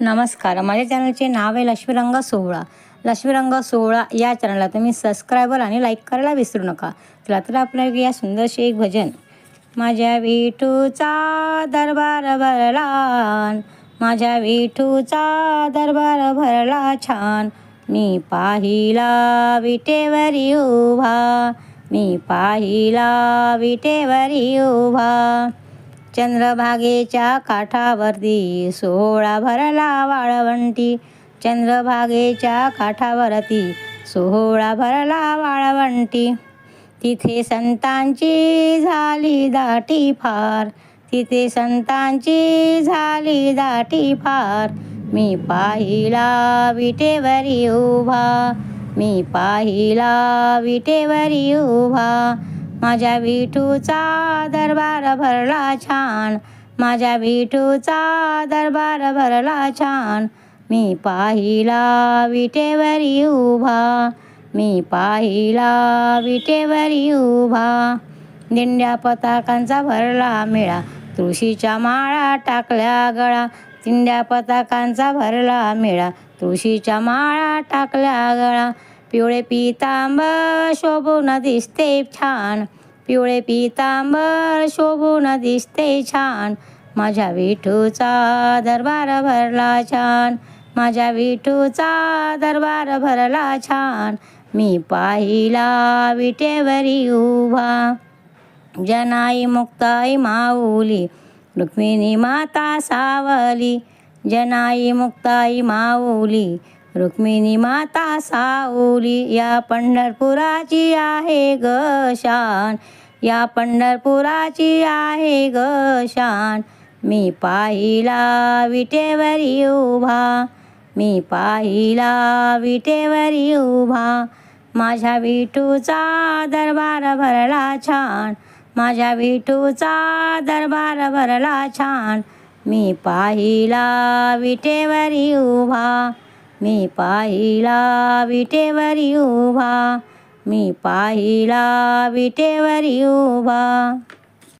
नमस्कार. माझ्या चॅनलचे नाव आहे लक्ष्मीरंग सोहळा. लक्ष्मीरंग सोहळा या चॅनलला तुम्ही सबस्क्रायबर आणि लाईक करायला विसरू नका. चला तर आपल्या या सुंदरशी एक भजन. माझ्या विठूचा दरबार भरला माझ्या विठूचा दरबार भरला छान. मी पाहिला विटेवरी उभा. मी पाहिला विटेवरी उभा. चंद्रभागेच्या काठावरती सोहळा भरला वाळवंटी. चंद्रभागेच्या काठावरती सोहळा भरला वाळवंटी. तिथे संतांची झाली दाटी फार. तिथे संतांची झाली दाटी फार. मी पाहिला विटेवरी उभा. मी पाहिला विटेवरी उभा. माझ्या विठूचा दरबार भरला छान. माझ्या विठूचा दरबार भरला छान. मी पाहिला विटेवरी उभा. मी पाहिला विटेवरी उभा. दिंड्या पताकांचा भरला मेळा. तुळशीच्या माळा टाकल्या गळा. दिंड्या पताकांचा भरला मेळा. तुळशीच्या माळा टाकल्या गळा. पिवळे पितांबर शोभून दिसते छान. पिवळे पितांबर शोभून दिसते छान. माझ्या विठूचा दरबार भरला छान. माझ्या विठूचा दरबार भरला छान. मी पाहिला विटेवरी उभा. जनाई मुक्ताई माऊली रुक्मिणी माता सावली. जनाई मुक्ताई माऊली रुक्मिणी माता साऊली या पंढरपुराची आहे ग शान. या पंढरपुराची आहे ग शान. मी पाहिला विटेवरी उभा. मी पाहिला विटेवरी उभा. माझ्या विठूचा दरबार भरला छान. माझ्या विठूचा दरबार भरला छान. मी पाहिला विटेवरी उभा. मी पाहिला विटेवरी उभा. मी पाहिला विटेवरी उभा.